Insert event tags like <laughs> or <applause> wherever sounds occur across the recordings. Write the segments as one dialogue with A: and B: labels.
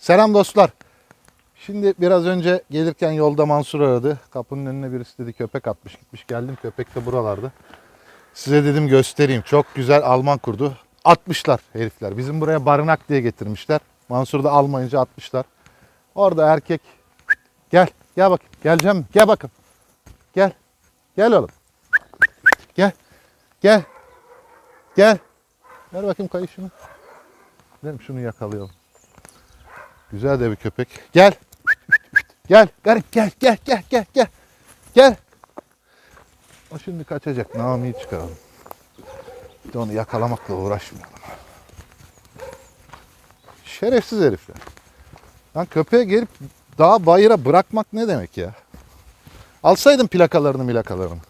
A: Selam dostlar. Şimdi biraz önce gelirken yolda Mansur aradı. Kapının önüne birisi dedi köpek atmış gitmiş. Geldim köpek de buralarda. Size dedim göstereyim. Çok güzel Alman kurdu. Atmışlar herifler. Bizim buraya barınak diye getirmişler. Mansur da almayınca atmışlar. Orada erkek. Gel. Gel bakayım. Geleceğim mi? Gel bakın. Gel. Gel oğlum. Gel. Gel. Gel. Ver bakayım kayışını. Dedim şunu yakalayalım. Güzel de bir köpek. Gel. Gel. Garip gel gel gel gel gel. Gel. O şimdi kaçacak. Nami'yi çıkaralım. Bir de onu yakalamakla uğraşmayalım. Şerefsiz herifler. Lan köpeğe gelip daha bayıra bırakmak ne demek ya? Alsaydın plakalarını milakalarını.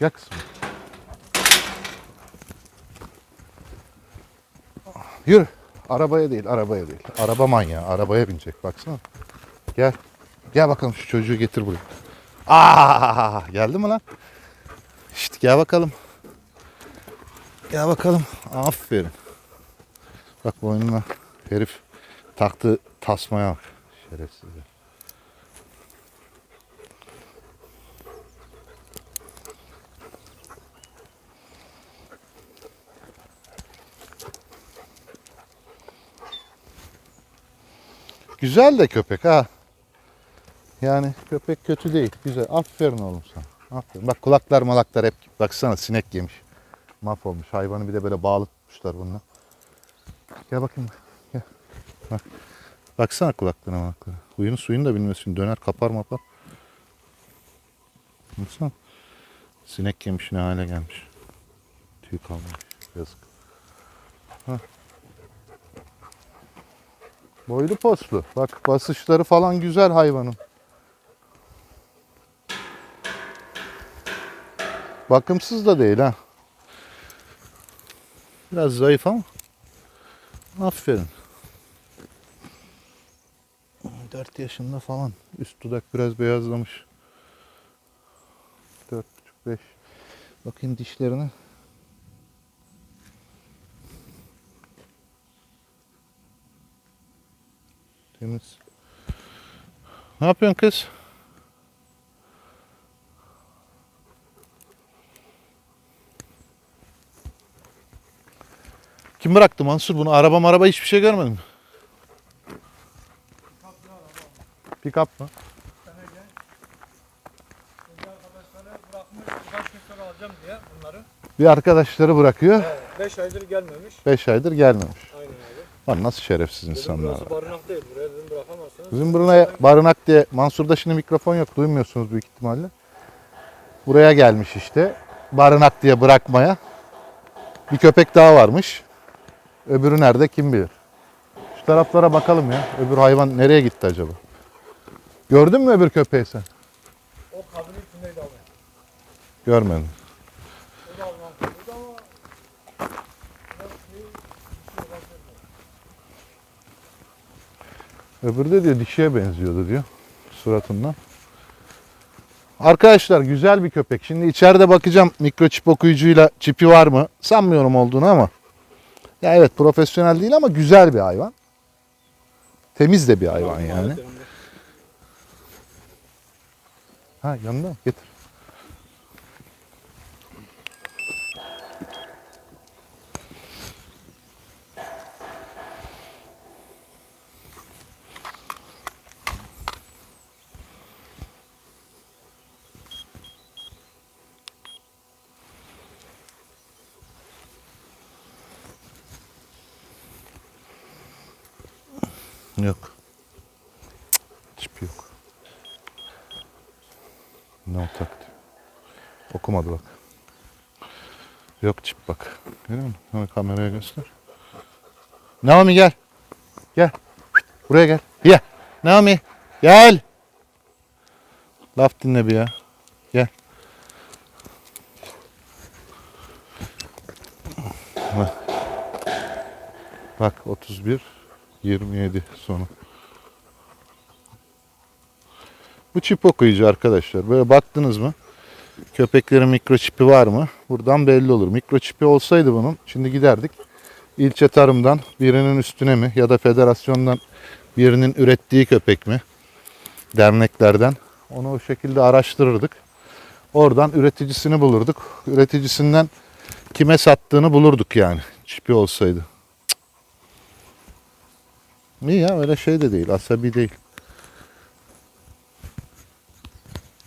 A: Ya kızım. Yürü. Arabaya değil, arabaya değil. Araba manyağı, arabaya binecek baksana. Gel. Gel bakalım şu çocuğu getir buraya. Aa, geldi mi lan? İşte gel bakalım. Gel bakalım. Aferin. Bak boynuna herif taktı tasmaya bak. Şerefsiz. Güzel de köpek ha. Yani köpek kötü değil. Güzel. Aferin oğlum sana. Aferin. Bak kulaklar malaklar hep baksana sinek yemiş. Mahvolmuş. Hayvanı bir de böyle bağlı tutmuşlar bununla. Gel bakayım. Gel. Bak. Baksana kulaklarına malaklara. Huyunu suyunu da bilmiyorsun. Döner kapar mapar. Baksana. Sinek yemiş ne hale gelmiş. Tüy kalmamış. Yazık. Hah. Boylu poslu. Bak basışları falan güzel hayvanın. Bakımsız da değil ha. Biraz zayıf ama. Aferin. 4 yaşında falan. Üst dudak biraz beyazlamış. 4,5-5. Bakayım dişlerine. Temiz. Ne yapıyorsun kız? Kim bıraktı Mansur bunu? Araba maraba hiçbir şey görmedim. Pick up mı? Bir arkadaşları bırakıyor.
B: 5 aydır gelmemiş.
A: 5 aydır gelmemiş.
B: Aynen.
A: Lan nasıl şerefsiz insanlar.
B: burası barınak değil. Buraya dedim bırakamazsınız.
A: Bizim buraya barınak diye Mansur'da şimdi mikrofon yok duymuyorsunuz büyük ihtimalle. Buraya gelmiş işte. Barınak diye bırakmaya. Bir köpek daha varmış. Öbürü nerede kim bilir. Şu taraflara bakalım ya. Öbür hayvan nereye gitti acaba? Gördün mü öbür köpeği sen?
B: O kabinin içindeydi abi.
A: Görmedim.
B: O da Alman kızıydı ama
A: Öbürü de diyor dişiye benziyordu diyor suratından. Arkadaşlar güzel bir köpek. Şimdi içeride bakacağım mikroçip okuyucuyla çipi var mı? Sanmıyorum olduğunu ama. Ya evet profesyonel değil ama güzel bir hayvan. Temiz de bir hayvan yani. Ha yanında mı? Getir. Yok. Çip yok. No taktı. Okumadı bak. Yok çip bak. Görüyor musun? Hemen kameraya göster. Naomi gel. Gel. Buraya gel. Gel. Naomi gel. Laf dinle bir ya. Gel. Bak. Bak 31 27 sonu. Bu çip okuyucu arkadaşlar. Böyle baktınız mı? Köpeklerin mikroçipi var mı? Buradan belli olur. Mikroçipi olsaydı bunun şimdi giderdik. ilçe tarımdan birinin üstüne mi ya da federasyondan birinin ürettiği köpek mi? Derneklerden. Onu o şekilde araştırırdık. Oradan üreticisini bulurduk. Üreticisinden kime sattığını bulurduk yani. Çipi olsaydı. İyi ya öyle şey de değil. Asabi değil.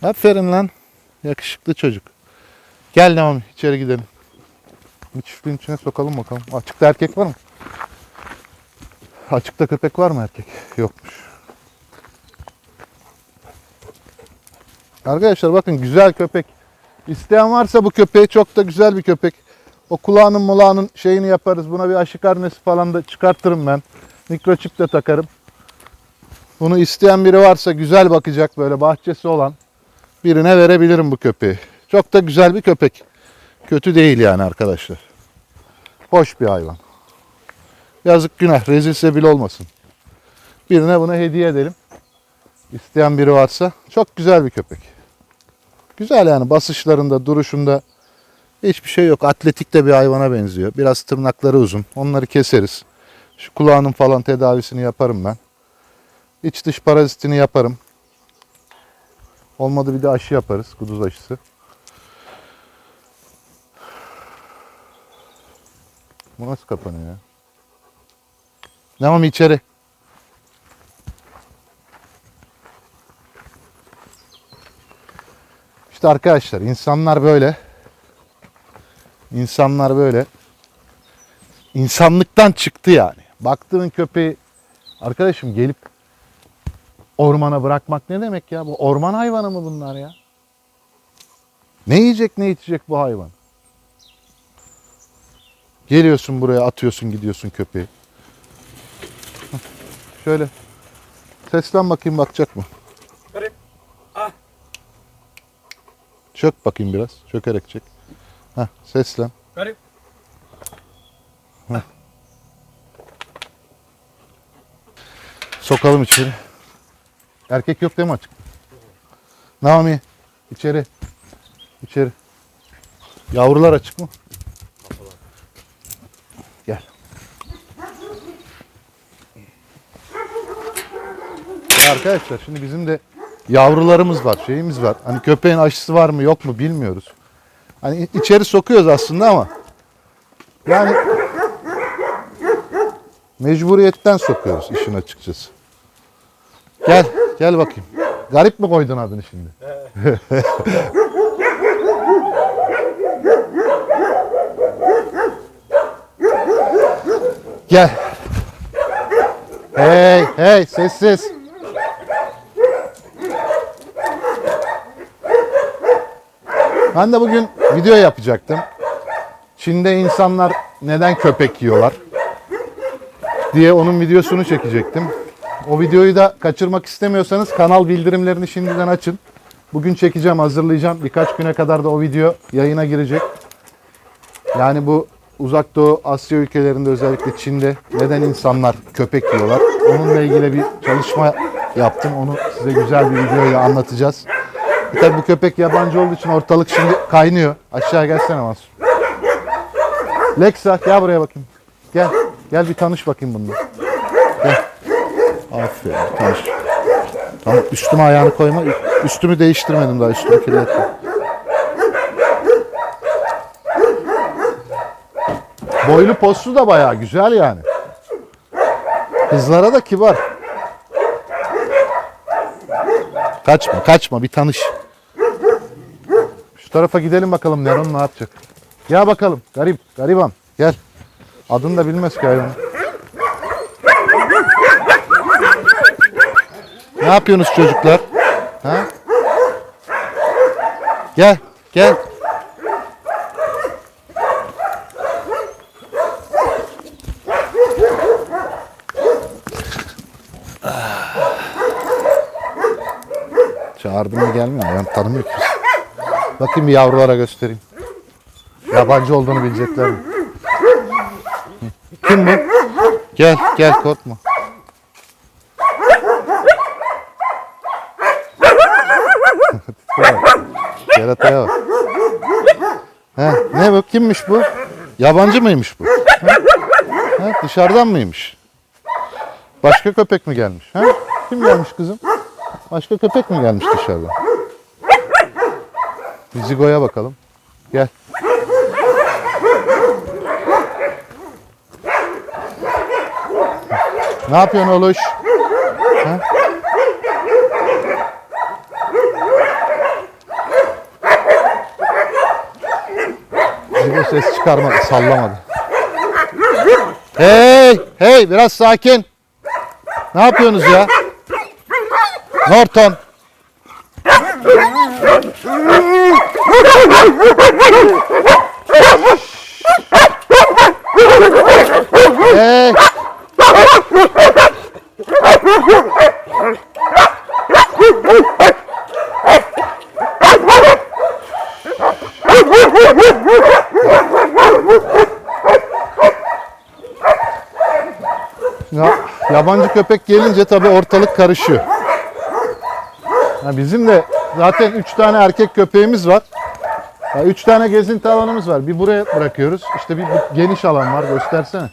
A: Aferin lan. Yakışıklı çocuk. Gel devam içeri gidelim. Bir çiftliğin içine sokalım bakalım. Açıkta erkek var mı? Açıkta köpek var mı erkek? Yokmuş. Arkadaşlar bakın güzel köpek. İsteyen varsa bu köpeği çok da güzel bir köpek. O kulağının mulağının şeyini yaparız. Buna bir aşı karnesi falan da çıkartırım ben. Mikroçip de takarım. Bunu isteyen biri varsa güzel bakacak böyle bahçesi olan birine verebilirim bu köpeği. Çok da güzel bir köpek. Kötü değil yani arkadaşlar. Hoş bir hayvan. Yazık günah rezilse bile olmasın. Birine bunu hediye edelim. İsteyen biri varsa çok güzel bir köpek. Güzel yani basışlarında, duruşunda hiçbir şey yok. Atletik de bir hayvana benziyor. Biraz tırnakları uzun. Onları keseriz. Şu kulağının falan tedavisini yaparım ben. İç dış parazitini yaparım. Olmadı bir de aşı yaparız. Kuduz aşısı. Bu nasıl kapanıyor ya? Devam içeri. İşte arkadaşlar insanlar böyle. İnsanlar böyle. İnsanlıktan çıktı yani. Baktığın köpeği arkadaşım gelip ormana bırakmak ne demek ya? Bu orman hayvanı mı bunlar ya? Ne yiyecek ne içecek bu hayvan? Geliyorsun buraya atıyorsun gidiyorsun köpeği. Şöyle seslen bakayım bakacak mı?
B: Ah.
A: Çök bakayım biraz. Çökerek çek. Heh, seslen.
B: Garip.
A: Sokalım içeri. Erkek yok değil mi açık? Nami içeri. İçeri. Yavrular açık mı? Gel. Arkadaşlar şimdi bizim de yavrularımız var, şeyimiz var. Hani köpeğin aşısı var mı yok mu bilmiyoruz. Hani içeri sokuyoruz aslında ama yani mecburiyetten sokuyoruz işin açıkçası. Gel, gel bakayım. Garip mi koydun adını şimdi? <laughs> gel. Hey, hey, sessiz. Ben de bugün video yapacaktım. Çin'de insanlar neden köpek yiyorlar diye onun videosunu çekecektim. O videoyu da kaçırmak istemiyorsanız kanal bildirimlerini şimdiden açın. Bugün çekeceğim, hazırlayacağım. Birkaç güne kadar da o video yayına girecek. Yani bu uzak doğu Asya ülkelerinde özellikle Çin'de neden insanlar köpek yiyorlar? Onunla ilgili bir çalışma yaptım. Onu size güzel bir videoyla anlatacağız. E tabi bu köpek yabancı olduğu için ortalık şimdi kaynıyor. Aşağı gelsene Mansur. Lexa gel buraya bakayım. Gel. Gel bir tanış bakayım bununla. Aferin tanış. Tamam üstüme ayağını koyma. Üstümü değiştirmedim daha üstümü kirletme. Boylu postu da bayağı güzel yani. Kızlara da kibar. Kaçma kaçma bir tanış. Şu tarafa gidelim bakalım Neron ne yapacak. Gel bakalım garip gariban gel. Adını da bilmez ki hayvan. Ne yapıyorsunuz çocuklar? Ha? Gel, gel. Çağırdım da gelmiyor. Ben tanımıyor ki. Bakayım bir yavrulara göstereyim. Yabancı olduğunu bilecekler mi? Kim bu? Gel, gel korkma. Kerataya bak. He, ne bu? Kimmiş bu? Yabancı mıymış bu? Ha, dışarıdan mıymış? Başka köpek mi gelmiş? Ha? Kim gelmiş kızım? Başka köpek mi gelmiş dışarıdan? Zigo'ya bakalım. Gel. Ne yapıyorsun oğluş? Ses çıkarmadı, sallamadı. Hey, hey biraz sakin. Ne yapıyorsunuz ya? Norton. Hey. Ya, yabancı köpek gelince tabii ortalık karışıyor. Ya bizim de zaten 3 tane erkek köpeğimiz var. 3 tane gezinti alanımız var. Bir buraya bırakıyoruz. İşte bir geniş alan var. Göstersene.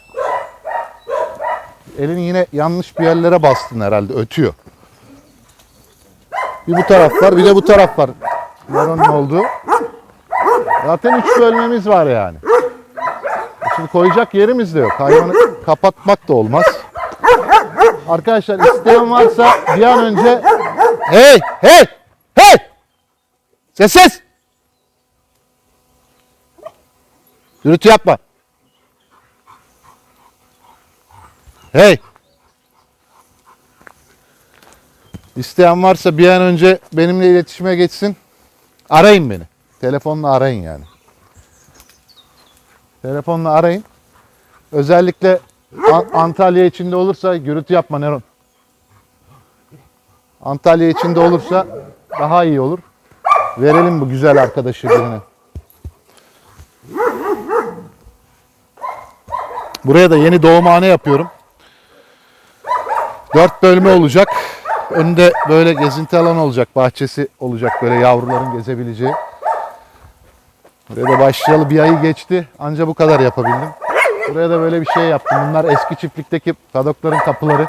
A: Elini yine yanlış bir yerlere bastın herhalde. Ötüyor. Bir bu taraf var. Bir de bu taraf var. Neron'un olduğu. Zaten 3 bölmemiz var yani. Şimdi koyacak yerimiz de yok. Hayvanı kapatmak da olmaz. Arkadaşlar isteyen varsa bir an önce Hey! Hey! Hey! Sessiz! Gürültü yapma. Hey! İsteyen varsa bir an önce benimle iletişime geçsin. Arayın beni. Telefonla arayın yani. Telefonla arayın. Özellikle An- Antalya içinde olursa gürültü yapma Neron. Antalya içinde olursa daha iyi olur. Verelim bu güzel arkadaşı birine. Buraya da yeni doğumhane yapıyorum. Dört bölme olacak. Önünde böyle gezinti alanı olacak. Bahçesi olacak böyle yavruların gezebileceği. Buraya da başlayalı bir ayı geçti. Anca bu kadar yapabildim. Buraya da böyle bir şey yaptım. Bunlar eski çiftlikteki padokların kapıları.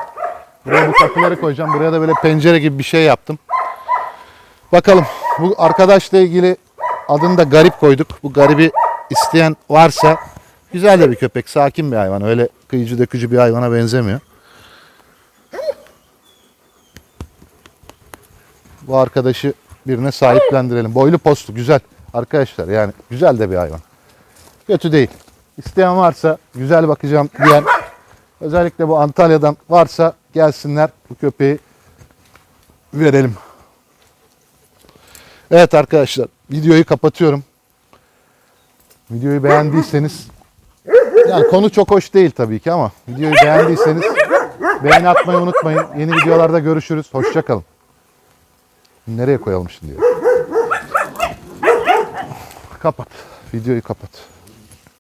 A: Buraya bu kapıları koyacağım. Buraya da böyle pencere gibi bir şey yaptım. Bakalım bu arkadaşla ilgili adını da garip koyduk. Bu garibi isteyen varsa güzel de bir köpek. Sakin bir hayvan. Öyle kıyıcı dökücü bir hayvana benzemiyor. Bu arkadaşı birine sahiplendirelim. Boylu postu güzel. Arkadaşlar yani güzel de bir hayvan. Kötü değil. İsteyen varsa güzel bakacağım diyen özellikle bu Antalya'dan varsa gelsinler bu köpeği verelim. Evet arkadaşlar videoyu kapatıyorum. Videoyu beğendiyseniz yani konu çok hoş değil tabii ki ama videoyu beğendiyseniz beğeni atmayı unutmayın. Yeni videolarda görüşürüz. Hoşçakalın. Nereye koyalım şimdi? Kapat. Videoyu kapat.